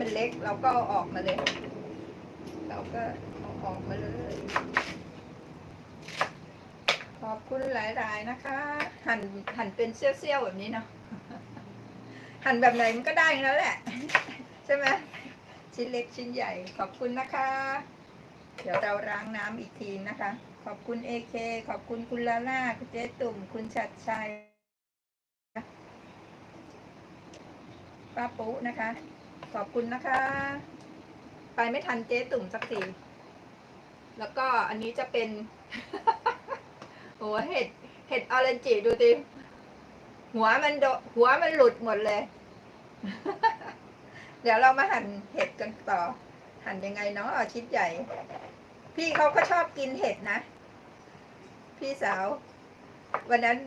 มันเล็กเราก็เอาออกมาเลย เราก็เอาออกมาเลย ขอบคุณหลายๆนะคะ หั่นหั่นเป็นเสี้ยวๆแบบนี้เนาะหั่นแบบไหนมันก็ได้ทั้งนั้นแหละ ใช่ไหมชิ้นเล็กชิ้นใหญ่ขอบคุณนะคะ เดี๋ยวเราล้างน้ำอีกทีนะคะ ขอบคุณเอเคขอบคุณคุณลาล่าคุณเจ๊ตุ่ม คุณชัดชัยป้าปุ๊นะคะ ขอบคุณนะคะ ไปไม่ทันเจ๊ตุ่มสักทีแล้วก็อันนี้จะเป็น โอ้เห็ดเห็ดออเรนจิดูดิหัวมันโดหัวมันหลุดหมดเลย เดี๋ยวเรามาหั่นเห็ดกันต่อ หั่นยังไงเนาะเอาชิ้นใหญ่ พี่เขาก็ชอบกินเห็ดนะ พี่สาว วันนั้น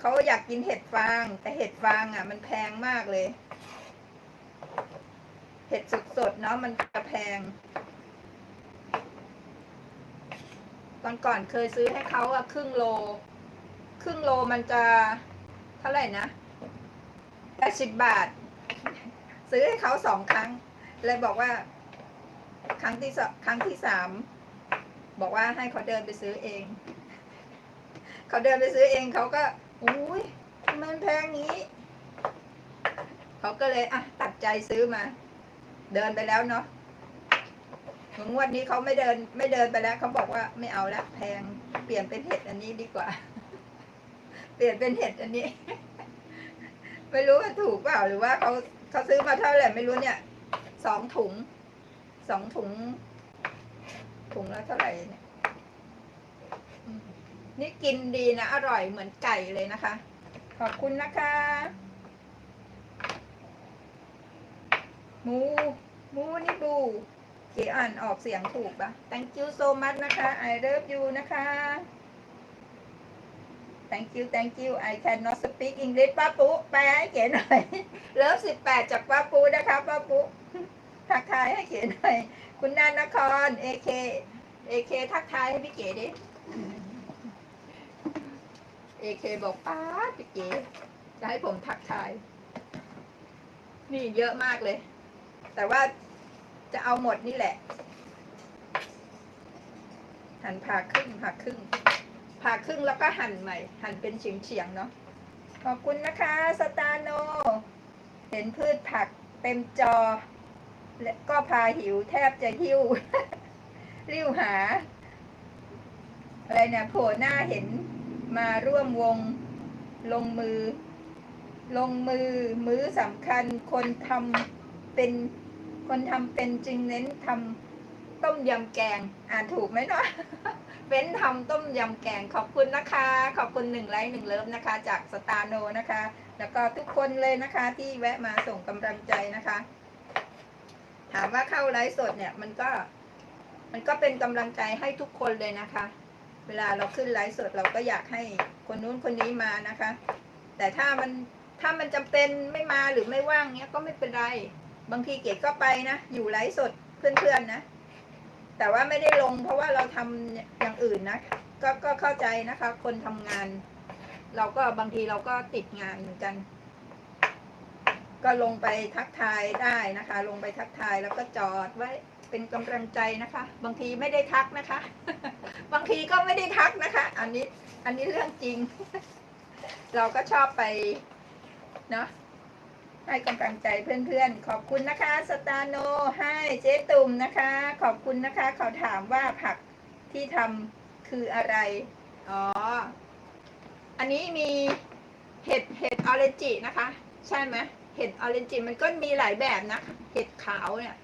เขาอยากกินเห็ดฟาง แต่เห็ดฟางอะ มันแพงมากเลย เห็ดสดๆเนาะมันจะแพง ตอนก่อนเคยซื้อให้เขาอะครึ่งโล ครึ่งโลมันจะเท่าไหร่นะแปดสิบบาท ซื้อให้เขาสองครั้ง เลยบอกว่า ครั้งที่สองครั้งที่สามบอกว่าให้เขาเดินไปซื้อเอง เขาเดินไปซื้อเองเขาก็อุ้ยทำไมมันแพงนี้ เขาก็เลยอะตัดใจซื้อมา เดินไปแล้วเนาะงวดนี้เขาไม่เดิน ไม่เดินไปแล้วเขาบอกว่าไม่เอาละแพงเปลี่ยนเป็นเห็ดอันนี้ดีกว่า เปลี่ยนเป็นเห็ดอันนี้ ไม่รู้ว่าถูกเปล่าหรือว่าเขาเขาซื้อมาเท่าไหร่ไม่รู้เนี่ยสองถุงสองถุง ถุงละเท่าไหร่เนี่ยนี่กินดีนะ อร่อยเหมือนไก่เลยนะคะ ขอบคุณนะคะ มู มูนี่บูเก๋อ่านออกเสียงถูกปะ thank you so much นะคะ I love you นะคะ thank you thank you I cannot speak English ป้าปุ๊แปให้เก๋หน่อย เลิฟสิบแปดจากป้าปูนะคะป้าปูทักทายให้เก๋หน่อย คุณนันนคร AK AK ทักทายให้พี่เก๋ดิ AK บอกป้าพี่เก๋จะให้ผมทักทาย นี่เยอะมากเลย แต่ว่าจะเอาหมดนี่แหละ หั่นผ่าครึ่งผ่าครึ่งผ่าครึ่งแล้วก็หั่นใหม่ หั่นเป็นเฉียงๆเนาะขอบคุณนะคะ สตาโน เห็นพืชผักเต็มจอ และก็พาหิวแทบจะหิวริ้วหา อะไรเนี่ยโผล่หน้าเห็นมาร่วมวงลงมือ ลงมือ มื้อสำคัญคนทำ เป็นคนทำเป็นจึงเน้นทำต้มยำแกง อ่านถูกไหมเนาะเป็นทำต้มยำแกงขอบคุณนะคะ ขอบคุณหนึ่งไลค์หนึ่งเลิฟนะคะ จากสตาร์โนนะคะ แล้วก็ทุกคนเลยนะคะที่แวะมาส่งกำลังใจนะคะ ถามว่าเข้าไลฟ์สดเนี่ย มันก็ มันก็เป็นกำลังใจให้ทุกคนเลยนะคะ เวลาเราขึ้นไลฟ์สดเราก็อยากให้คนนู้นคนนี้มานะคะ แต่ถ้ามันถ้ามันจำเป็นไม่มาหรือไม่ว่างเนี้ยก็ไม่เป็นไร บางทีเกดก็ไปนะ อยู่ไลฟ์สดเพื่อนๆนะ แต่ว่าไม่ได้ลงเพราะว่าเราทำอย่างอื่นนะ ก็ก็เข้าใจนะคะ คนทำงาน เราก็บางทีเราก็ติดงานเหมือนกัน ก็ลงไปทักทายได้นะคะ ลงไปทักทายแล้วก็จอดไว้เป็นกำลังใจนะคะ บางทีไม่ได้ทักนะคะ บางทีก็ไม่ได้ทักนะคะ อันนี้ อันนี้เรื่องจริง เราก็ชอบไปเนาะ ให้กำลังใจเพื่อนๆ ขอบคุณนะคะ สตาโนให้เจ๊ตุ่มนะคะ ขอบคุณนะคะ เขาถามว่าผักที่ทำคืออะไร อ๋อ อันนี้มีเห็ดเห็ดออเรนจินะคะ ใช่ไหมเห็ดออเรนจิมันก็มีหลายแบบนะ เห็ดขาวเนี่ย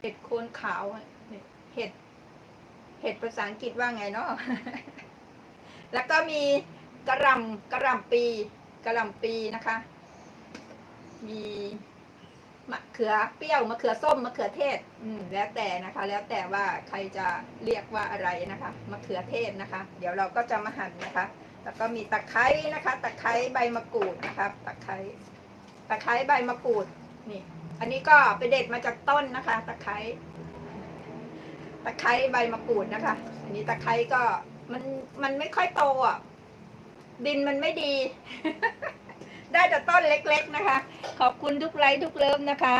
เห็ดโคนขาว เห็ด เห็ดภาษาอังกฤษว่าไงเนาะ แล้วก็มีกระหลำกระหลำปีกระหลำปีนะคะ มีมะเขือเปรี้ยวมะเขือส้มมะเขือเทศ อืมแล้วแต่นะคะ แล้วแต่ว่าใครจะเรียกว่าอะไรนะคะมะเขือเทศนะคะ เดี๋ยวเราก็จะมาหั่นนะคะ แล้วก็มีตะไคร้นะคะตะไคร้ใบมะกรูดนะคะตะไคร้ตะไคร้ใบมะกรูดนี่ อันนี้ก็ไปเด็ดมาจากต้นนะคะตะไคร้ตะไคร้ใบมะกรูดนะคะ อันนี้ตะไคร้ก็มันมันไม่ค่อยโตอะดินมันไม่ดี ได้แต่ต้นเล็ก ๆนะคะ ขอบคุณทุกไลค์ทุกเลิฟนะคะ